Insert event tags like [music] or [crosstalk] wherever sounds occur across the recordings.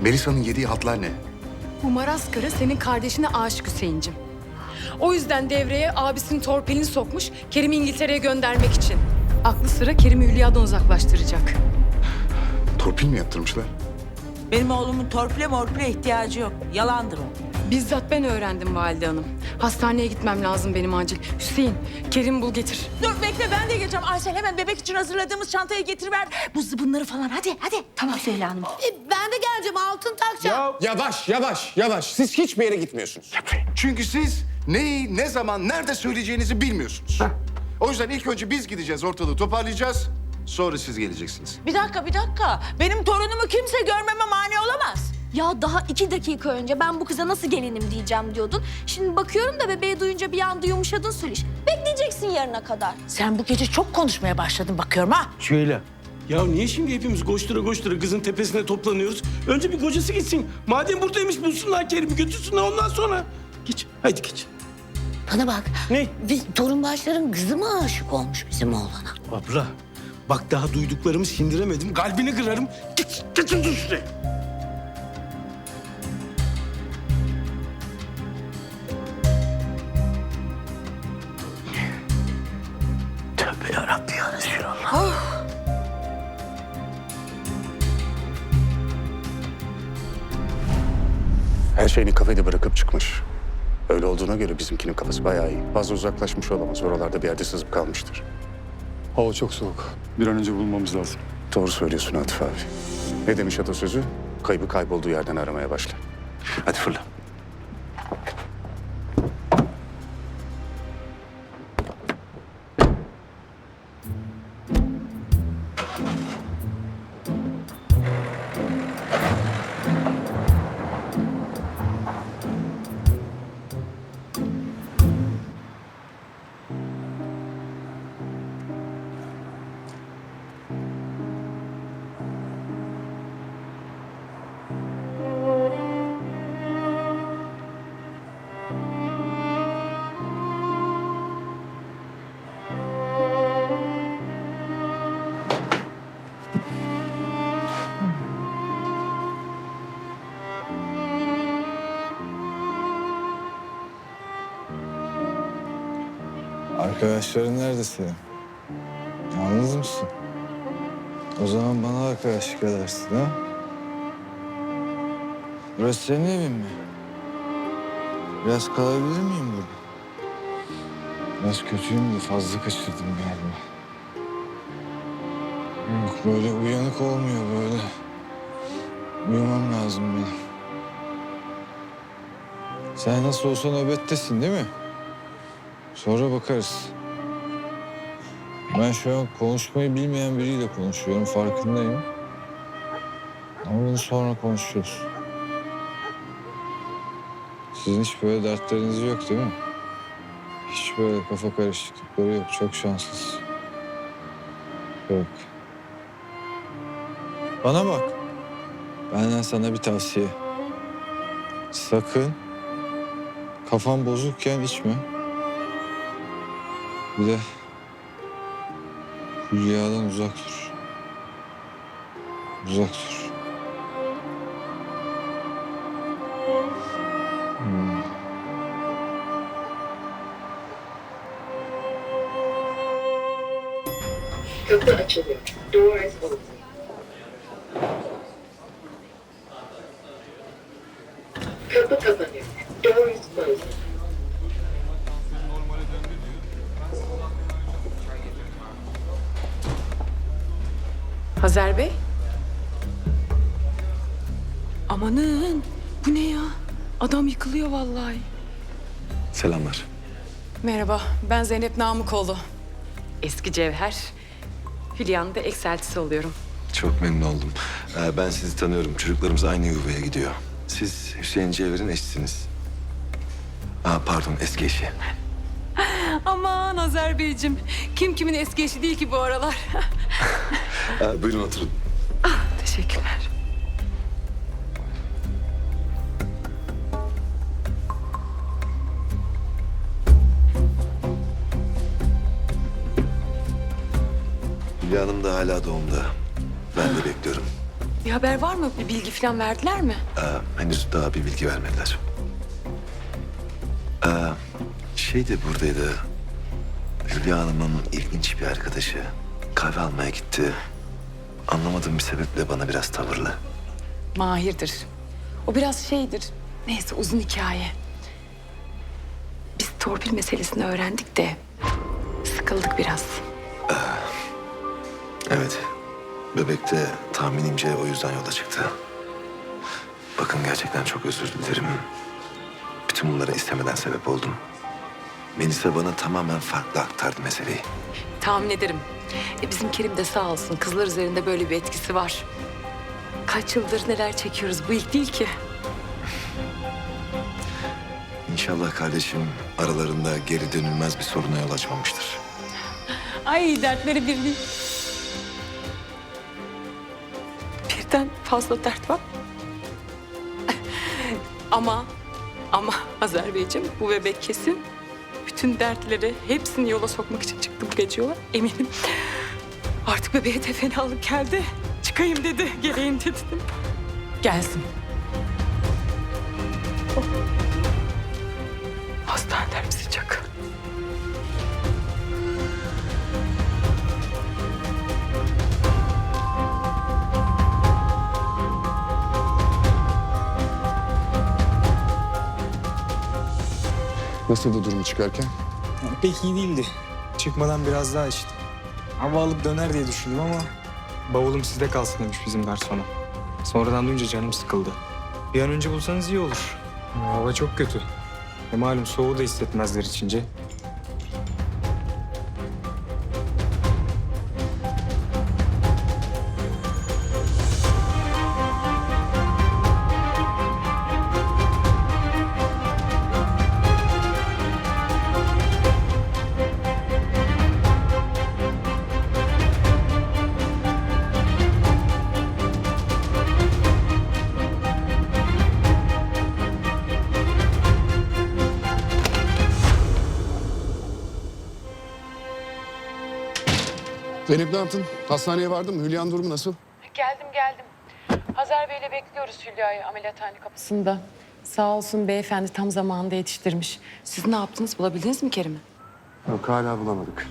Melisa'nın yediği hatlar ne? Bu Maraz karı senin kardeşine aşık Hüseyin'cim. O yüzden devreye abisinin torpilini sokmuş Kerim'i İngiltere'ye göndermek için. Aklı sıra Kerim'i Hülya'dan uzaklaştıracak. Torpil mi yaptırmışlar? Benim oğlumun torpile morpile ihtiyacı yok. Yalandır o. Bizzat ben öğrendim valide hanım. Hastaneye gitmem lazım benim acil. Hüseyin, Kerim bul getir. Dur bekle ben de geleceğim. Aysel hemen bebek için hazırladığımız çantayı getiriver. Bu zıbınları falan hadi hadi. Tamam Süheyla Hanım. E, ben de geleceğim altın takacağım. Yavaş, yavaş, yavaş. Siz hiçbir yere gitmiyorsunuz. Çünkü siz neyi, ne zaman, nerede söyleyeceğinizi bilmiyorsunuz. O yüzden ilk önce biz gideceğiz, ortalığı toparlayacağız. Sonra siz geleceksiniz. Bir dakika bir dakika. Benim torunumu kimse görmeme mani olamaz. Ya daha iki dakika önce ben bu kıza nasıl gelinim diyeceğim diyordun. Şimdi bakıyorum da bebeği duyunca bir anda yumuşadın Sülüş. Bekleyeceksin yarına kadar. Sen bu gece çok konuşmaya başladın bakıyorum ha. Süheyla. Ya niye şimdi hepimiz koştura koştura kızın tepesine toplanıyoruz? Önce bir kocası gitsin. Madem buradaymış bulsunlar Kerim'i götürsünler ondan sonra. Geç, haydi geç. Bana bak. Ne? Bir torun başların kızı mı aşık olmuş bizim oğlana? Abla, bak daha duyduklarımı sindiremedim. Kalbini kırarım. Geç, geç otur şuraya. Yarabbim ya Resulallah. Her şeyini kafede bırakıp çıkmış. Öyle olduğuna göre bizimkinin kafası bayağı iyi. Fazla uzaklaşmış olamaz. Oralarda bir yerde sızıp kalmıştır. Hava çok soğuk. Bir an önce bulmamız lazım. Doğru söylüyorsun Atıf abi. Ne demiş atasözü? Kaybı kaybolduğu yerden aramaya başla. Hadi fırla. Arkadaşların nerede senin? Yalnız mısın? O zaman bana arkadaşlık edersin ha? Burası senin evin mi? Biraz kalabilir miyim burada? Biraz kötüyüm de fazla kaçırdım galiba. Yok böyle uyanık olmuyor böyle. Uyumam lazım benim. Sen nasıl olsa nöbettesin değil mi? Sonra bakarız. Ben şu an konuşmayı bilmeyen biriyle konuşuyorum, farkındayım. Ama bunu sonra konuşuruz. Sizin hiç böyle dertleriniz yok değil mi? Hiç böyle kafa karışıklıkları yok. Çok şanslısın. Yok. Bana bak. Benden sana bir tavsiye. Sakın kafan bozukken içme. Bir de Hülya'dan uzak dur. Uzak dur. Kapı açılıyor. Doors open. Hazer Bey. Amanın, bu ne ya? Adam yıkılıyor vallahi. Selamlar. Merhaba, ben Zeynep Namıkoğlu. Eski cevher. Hülya'nın da ekseltisi oluyorum. Çok memnun oldum. Ee, ben sizi tanıyorum. Çocuklarımız aynı yuvaya gidiyor. Siz Hüseyin Cevher'in eşisiniz. Aa, pardon, eski eşi. [laughs] Aman Hazer Beyciğim, kim kimin eski eşi değil ki bu aralar. [laughs] [laughs] Ee, buyurun oturun. Teşekkürler. Hülya Hanım da hala doğumda. Ben de bekliyorum. Bir haber var mı? Bir bilgi falan verdiler mi? Ee, henüz daha bir bilgi vermediler. Ee, şey de buradaydı. Hülya Hanım'ın ilginç bir arkadaşı. Kahve almaya gitti. Anlamadığım bir sebeple bana biraz tavırlı. Mahir'dir. O biraz şeydir. Neyse uzun hikaye. Biz torpil meselesini öğrendik de sıkıldık biraz. Evet. Bebek de tahminimce o yüzden yola çıktı. Bakın gerçekten çok özür dilerim. Bütün bunlara istemeden sebep oldum. Melisa bana tamamen farklı aktardı meseleyi. Tahmin ederim. E bizim Kerim de sağ olsun kızlar üzerinde böyle bir etkisi var. Kaç yıldır neler çekiyoruz bu ilk değil ki. İnşallah kardeşim aralarında geri dönülmez bir soruna yol açmamıştır. Ay dertleri birliği. Birden fazla dert var. ama ama Azer Beyciğim bu bebek kesin bütün dertleri hepsini yola sokmak için çıktı bu gece yola eminim. Artık bebeğe de fenalık geldi. Çıkayım dedi, geleyim dedi. Gelsin. Nasıldı durumu çıkarken? Pek iyi değildi. Çıkmadan biraz daha içtim. Hava alıp döner diye düşündüm ama... Bavulum sizde kalsın demiş bizim garsona. Sonradan duyunca canım sıkıldı. Bir an önce bulsanız iyi olur. Hava çok kötü. E malum soğuğu da hissetmezler içince. Zeynep ne yaptın? Hastaneye vardın mı? Hülya'nın durumu nasıl? Geldim geldim. Hazar Bey'le bekliyoruz Hülya'yı ameliyathane kapısında. Sağ olsun beyefendi tam zamanında yetiştirmiş. Siz ne yaptınız? Bulabildiniz mi Kerim'i? Yok hala bulamadık.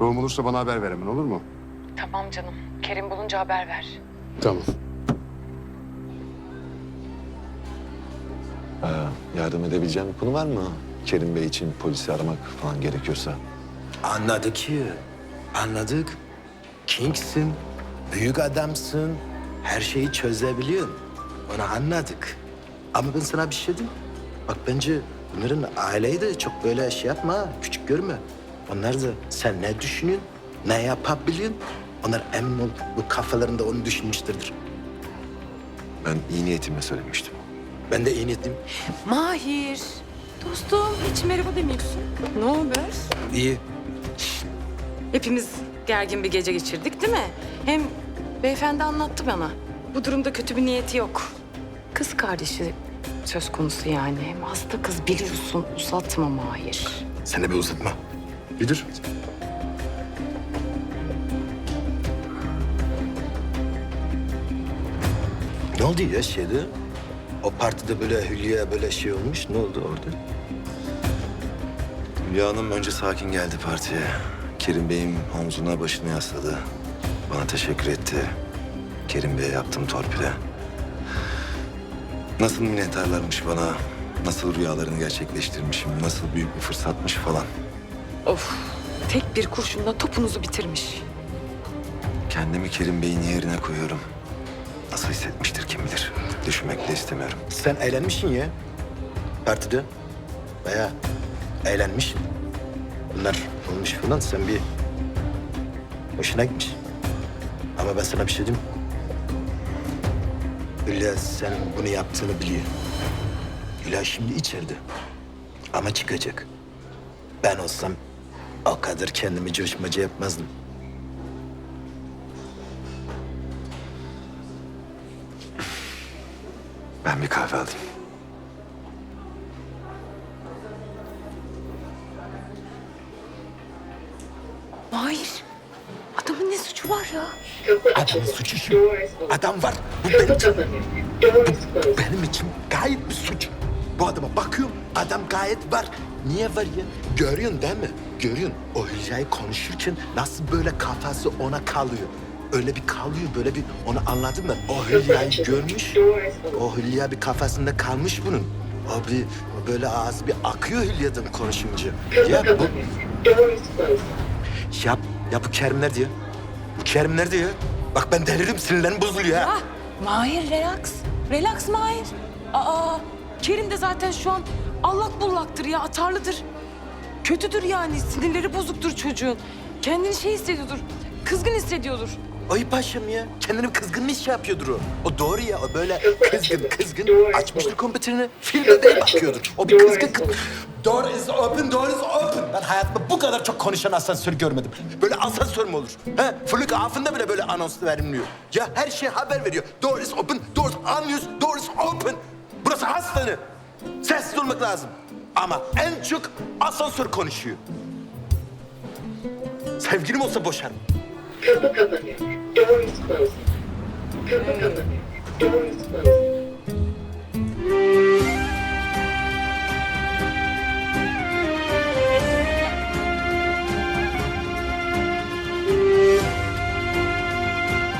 Doğum olursa bana haber ver hemen olur mu? Tamam canım. Kerim bulunca haber ver. Tamam. Yardım edebileceğim bir konu var mı? Kerim Bey için polisi aramak falan gerekiyorsa. Anladık ki. Anladık. Kingsin. Büyük adamsın. Her şeyi çözebiliyorsun. Onu anladık. Ama ben sana bir şey diyeyim. Bak bence bunların aileyi de çok böyle şey yapma. Küçük görme. Onlar da sen ne düşünüyorsun? Ne yapabiliyorsun? Onlar emin ol bu kafalarında onu düşünmüştür. Ben iyi niyetimle söylemiştim. Ben de iyi niyetliyim. Mahir. Dostum hiç merhaba demiyorsun. Ne haber? İyi. Hepimiz gergin bir gece geçirdik değil mi? Hem beyefendi anlattı bana. Bu durumda kötü bir niyeti yok. Kız kardeşi söz konusu yani. Hem hasta kız biliyorsun uzatma Mahir. Sen de bir uzatma. Müdür. Ne oldu ya şeyde? O partide böyle Hülya böyle şey olmuş. Ne oldu orada? Hülya Hanım önce sakin geldi partiye. Kerim Bey'im omzuna başını yasladı. Bana teşekkür etti. Kerim Bey'e yaptım torpile. Nasıl minnettarlarmış bana. Nasıl rüyalarını gerçekleştirmişim. Nasıl büyük bir fırsatmış falan. Of tek bir kurşunla topunuzu bitirmiş. Kendimi Kerim Bey'in yerine koyuyorum. Nasıl hissetmiştir kim bilir. Düşünmek de istemiyorum. Sen eğlenmişsin ya. Partide. Bayağı eğlenmişsin. Bunlar olmuş falan. Sen bir hoşuna gitmiş. Ama ben sana bir şey diyeyim. Hülya sen bunu yaptığını biliyor. Hülya şimdi içeride. Ama çıkacak. Ben olsam o kadar kendimi coşmacı yapmazdım. Ben bir kahve alayım. Mahir adamın ne suçu suçu var ya? Kapı Adamın suçu şu. Adam var. Bu benim için, closed. benim için gayet bir suç. Bu adama bakıyorum. Adam gayet var. Niye var ya? Görüyorsun değil mi? Görüyorsun. O Hülya'yı konuşurken nasıl böyle kafası ona kalıyor. Öyle bir kalıyor, böyle bir onu anladın mı? O Hülya'yı görmüş. Doors open. O Hülya bir kafasında kalmış bunun. O bir o böyle ağzı bir akıyor Hülya'dan konuşunca. Ya bu ya, ya bu Kerim nerede ya? Bu Kerim nerede ya? Bak ben deliririm sinirlerim bozuluyor ha. Ah, Mahir relax. Relax Mahir. Aa, Kerim de zaten şu an allak bullaktır ya, atarlıdır. Kötüdür yani, sinirleri bozuktur çocuğun. Kendini şey hissediyordur, kızgın hissediyordur. Ay paşam ya. Kendini kızgın mı şey yapıyordur o? O doğru ya. O böyle kızgın kızgın. Açmıştır kompüterini. Filmde de bakıyordur. O bir kızgın kız. Door is open, door is open. Ben hayatımda bu kadar çok konuşan asansör görmedim. Böyle asansör mü olur? He? Fırlık afında bile böyle anons verilmiyor. Ya her şey haber veriyor. Door is open, doors unused, door is open. Burası hastane. Sessiz olmak lazım. Ama en çok asansör konuşuyor. Sevgilim olsa boşarım. Kapı kapanıyor. Doors closed. Kapı kapanıyor. Doors closed.